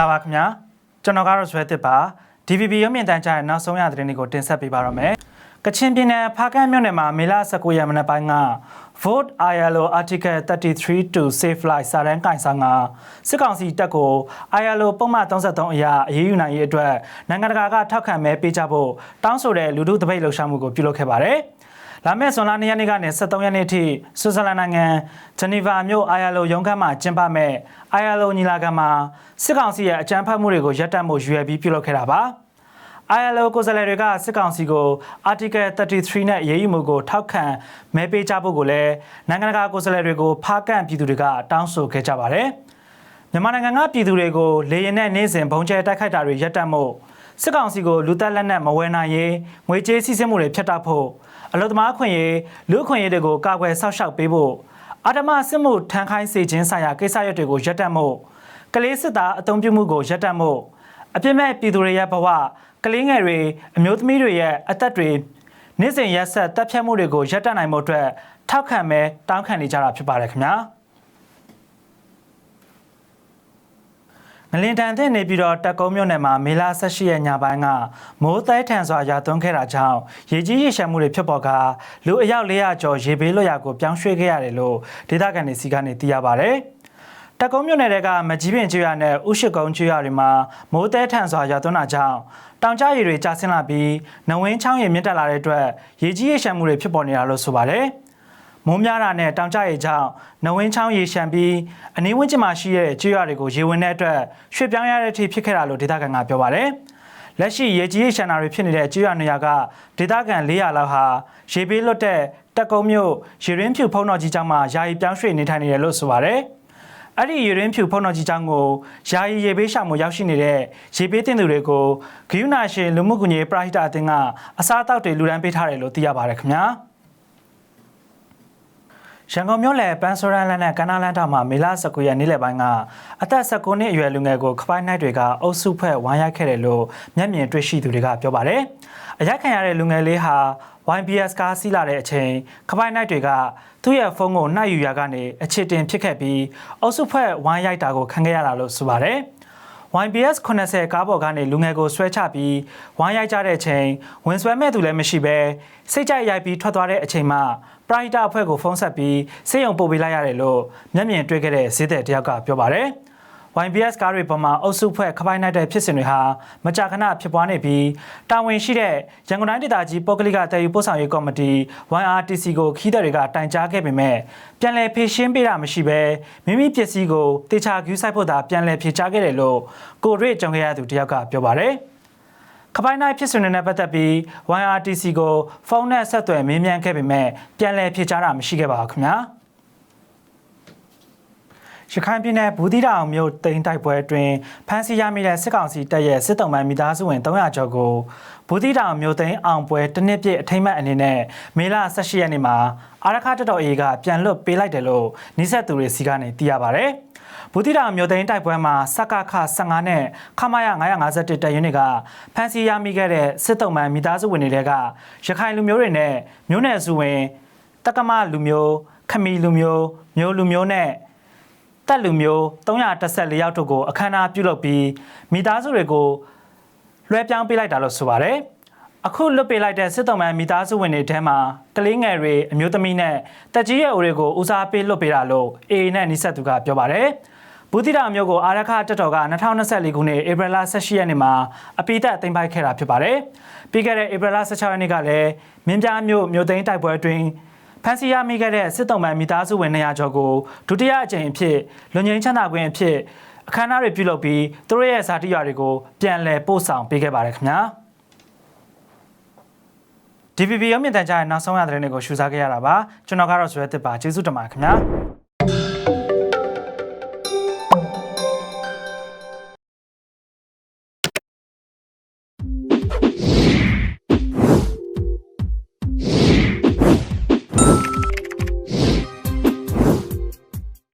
လာပါခင်ဗျာကျွန်တော်ကတော့ဇွဲတစ်ပါ DVB ရုပ်မြင်သံကြားရဲ့နောက်ဆုံးရသတင်းတွေကိုတင်ဆက်ပေးပါရမယ်ကချင်ပြည်နယ်ဖားကန့်မြို့နယ်မှာမေလ19ရက်မနက်ပိုင်းက Vote ILO Article 33 to Save Life စာတမ်းကင်ဆာငါစစ်ကောင်စီတပ်ကို ILO ပုံမှန်33အရာအရေးယူနိုင်ရေးအတွက်နိုင်ငံတကာကထောက်ခံမဲပေးကြဖို့တောင်းဆိုတဲ့လူထုတပိတ်လှုပ်ရှားမှုကိုပြုလုပ်ခဲ့ပါတယ် လာမယ့်ဇွန်လ2ရက်နေ့ကနေ23ရက်နေ့ထိဆွစ်ဇာလန်နိုင်ငံဂျနီဗာမြို့ ILO ရုံးခန်းမှာကျင်းပမဲ့ ILO ညီလာခံမှာစစ်ကောင်စီရဲ့အကြမ်းဖက်မှုတွေကိုရပ်တန့်ဖို့ရည်ရွယ်ပြီးပြုလုပ်ခဲ့တာပါ။ ILO ကိုယ်စားလှယ်တွေကစစ်ကောင်စီကို Article 33နဲ့အရေးယူမှုကိုထောက်ခံမဲပေးကြဖို့ကိုလည်းနိုင်ငံတကာကိုယ်စားလှယ်တွေကိုဖားကန့်ပြည်သူတွေကတောင်းဆိုခဲ့ကြပါတယ်။မြန်မာနိုင်ငံကပြည်သူတွေကိုလေရင်နဲ့နေ့စဉ်ဘုံကျဲတိုက်ခိုက်တာတွေရပ်တန့်ဖို့ စစ်ကောင်စီကိုလူသက်လက်နက်မဝယ်နိုင်ရေးငွေကြေးစည်းစိမ်မှုတွေဖျက်တောက်ဖို့အလုသမားခွင့်ရေးလူ့အခွင့်ရေးတွေကိုကာကွယ်ဆောက်ရှောက်ပေးဖို့အာဓမစစ်မှုထမ်းခိုင်းစေခြင်းဆိုင်ရာကိစ္စရပ်တွေကိုရပ်တန့်ဖို့ကလေးစစ်သားအုံပြုမှုကိုရပ်တန့်ဖို့အပြစ်မဲ့ပြည်သူတွေရဲ့ဘဝကလေးငယ်တွေအမျိုးသမီးတွေရဲ့အသက်တွေနေ့စဉ်ရက်ဆက်တပ်ဖြတ်မှုတွေကိုရပ်တန့်နိုင်မှုအတွက်ထောက်ခံမဲတောင်းခံနေကြတာဖြစ်ပါတယ်ခင်ဗျာ ငလင်တန်တဲ့နေပြီးတော့တက်ကုန်းမြို့နယ်မှာမေလ18ရက်ညပိုင်းကမိုးသဲထန်စွာရွာသွန်းခဲ့တာကြောင့်ရေကြီးရေရှမ်းမှုတွေဖြစ်ပေါ်ကလူအယောက်400ကျော်ရေဘေးလွတ်ရာကိုပြောင်းရွှေ့ခဲ့ရတယ်လို့ဒေသခံတွေစီကနေသိရပါဗျ။တက်ကုန်းမြို့နယ်ကမကြီးပင်ကျွရနဲ့ဥရှိကုန်းကျွရတွေမှာမိုးသဲထန်စွာရွာသွန်းတာကြောင့်တောင်ကျရေတွေကျဆင်းလာပြီးနဝင်းချောင်းရေမြင့်တက်လာတဲ့အတွက်ရေကြီးရေရှမ်းမှုတွေဖြစ်ပေါ်နေတာလို့ဆိုပါတယ်။ မိုးများတာနဲ့တောင်ကျရေကြောင့်နဝင်းချောင်းရေရှမ်းပြီးအနီးဝန်းကျင်မှာရှိတဲ့ကျွရတွေကိုရေဝင်တဲ့အတွက်ရွှေ့ပြောင်းရတဲ့အထိဖြစ်ခဲ့တာလို့ဒေသခံကပြောပါတယ်။လက်ရှိရေကြီးရေရှမ်းတာတွေဖြစ်နေတဲ့ကျွရနေရာကဒေသခံ400လောက်ဟာရေဘေးလွတ်တဲ့တက်ကုန်းမြို့ရေရင်းဖြူဖုံတော်ကြီးကျောင်းမှာယာယီပြောင်းရွှေ့နေထိုင်နေတယ်လို့ဆိုပါတယ်။အဲ့ဒီရေရင်းဖြူဖုံတော်ကြီးကျောင်းကိုယာယီရေဘေးရှောင်မှုရောက်ရှိနေတဲ့ရေဘေးတင်သူတွေကိုဂိယူနာရှင်လူမှုကွန်ရက်ပရာဟိတအသင်းကအစားအသောက်တွေလူဒန်းပေးထားတယ်လို့သိရပါတယ်ခင်ဗျာ။ ရန်ကုန်မြို့လယ်ပန်းစောရန်လန်းနဲ့ကနာလန်းတောင်မှာမေလ19ရက်နေ့လယ်ပိုင်းကအသက်19နှစ်အရွယ်လူငယ်ကိုခပိုင်းနိုင်တွေကအုပ်စုဖွဲ့ဝိုင်းရိုက်ခဲ့တယ်လို့မျက်မြင်တွေ့ရှိသူတွေကပြောပါတယ်။အရိုက်ခံရတဲ့လူငယ်လေးဟာ YBS ကားစီးလာတဲ့အချိန်ခပိုင်းနိုင်တွေကသူ့ရဲ့ဖုန်းကိုနှိုက်ယူရကနေအခြေတင်ဖြစ်ခဲ့ပြီးအုပ်စုဖွဲ့ဝိုင်းရိုက်တာကိုခံခဲ့ရတာလို့ဆိုပါတယ်။ YBS 80ကားပေါ်ကနေလူငယ်ကိုဆွဲချပြီးဝိုင်းရိုက်ကြတဲ့အချိန်ဝင်ဆွဲမဲ့သူလည်းမရှိဘဲစိတ်ကြိုက်ရိုက်ပြီးထွက်သွားတဲ့အချိန်မှာပရိုက်တာအဖွဲ့ကိုဖုန်းဆက်ပြီးစေယုံပို့ပေးလိုက်ရတယ်လို့မျက်မြင်တွေ့ခဲ့တဲ့ဈေးတဲ့တယောက်ကပြောပါတယ်။ YBS ကားတွေပေါ်မှာအုပ်စုဖွဲ့ခပိုင်းနိုင်တဲ့ဖြစ်စဉ်တွေဟာမကြာခဏဖြစ်ပွားနေပြီးတာဝန်ရှိတဲ့ရန်ကုန်တိုင်းဒေသကြီးပုဂ္ဂလိကတည်ယူပို့ဆောင်ရေးကော်မတီ YRTC ကိုခီးတဲ့တွေကတိုင်ကြားခဲ့ပေမဲ့ပြန်လည်ဖြေရှင်းပေးတာမရှိဘဲမိမိပစ္စည်းကိုတေချာဂူးဆိုင်ဖို့သာပြန်လည်ဖြေချခဲ့တယ်လို့ကိုရွေကြုံခဲ့ရသူတယောက်ကပြောပါတယ်ခပိုင်းနိုင်ဖြစ်စဉ်တွေနဲ့ပတ်သက်ပြီး YRTC ကိုဖုန်းနဲ့ဆက်သွယ်မေးမြန်းခဲ့ပေမဲ့ပြန်လည်ဖြေကြားတာမရှိခဲ့ပါဘူးခင်ဗျာ။ ရခိုင်ပြည်နယ်ဘူးသီးတောင်မြို့တိန်တိုက်ပွဲအတွင်းဖမ်းဆီးရမိတဲ့စစ်ကောင်စီတပ်ရဲ့စစ်တုံးမှန်မိသားစုဝင်300ကျော်ကိုဘူးသီးတောင်မြို့သိန်းအောင်ပွဲတနစ်ပြည့်အထိမ့်မှတ်အနေနဲ့မေလ18ရက်နေ့မှာအာရခတတော်အေကပြန်လွတ်ပေးလိုက်တယ်လို့နှိဆက်သူတွေစီကနေသိရပါဗျ။ဘူးတိတောင်မြို့သိန်းတိုက်ပွဲမှာစကခ15နဲ့ခမရ951တပ်ရင်းတွေကဖမ်းဆီးရမိခဲ့တဲ့စစ်တုံးမှန်မိသားစုဝင်တွေကရခိုင်လူမျိုးတွေနဲ့မျိုးနွယ်စုဝင်တက္ကမလူမျိုးခမီလူမျိုးမျိုးလူမျိုးနဲ့ တက်လူမျိုး314ယောက်တို့ကိုအခမ်းအနားပြုလုပ်ပြီးမိသားစုတွေကိုလွှဲပြောင်းပေးလိုက်တာလို့ဆိုပါတယ်။အခုလွတ်ပေးလိုက်တဲ့စစ်တော်မှန်မိသားစုဝင်တွေထဲမှာကလေးငယ်တွေအမျိုးသမီးနဲ့တက်ကြီးရဲ့အိုတွေကိုဦးစားပေးလွတ်ပေးတာလို့ AA နဲ့နှိဆက်သူကပြောပါတယ်။ဘူးတိတာမျိုးကိုအာရခတက်တော်က2024ခုနှစ်ဧပြီလ18ရက်နေ့မှာအပိသက်သိမ်းပိုက်ခဲ့တာဖြစ်ပါတယ်။ပြီးခဲ့တဲ့ဧပြီလ16ရက်နေ့ကလည်းမင်းပြားမျိုးမျိုးသိန်းတိုက်ပွဲအတွင်း ဖန်စီရမိခဲ့တဲ့စစ်တုံးမှန်မိသားစုဝင်200ကျော်ကိုဒုတိယအကြိမ်အဖြစ်လွန်ငင်းချမ်းသာခွင့်အဖြစ်အခမ်းအနားတွေပြုလုပ်ပြီးသူတို့ရဲ့ဇာတိရွာတွေကိုပြန်လည်ပို့ဆောင်ပေးခဲ့ပါတယ်ခင်ဗျာ DVB ရုံးမြင့်တန်ကြားရဲ့နောက်ဆုံးရတဲ့တဲ့တွေကိုရှုစားခဲ့ရတာပါကျွန်တော်ကတော့ဇွဲတစ်ပါကျေးဇူးတင်ပါတယ်ခင်ဗျာ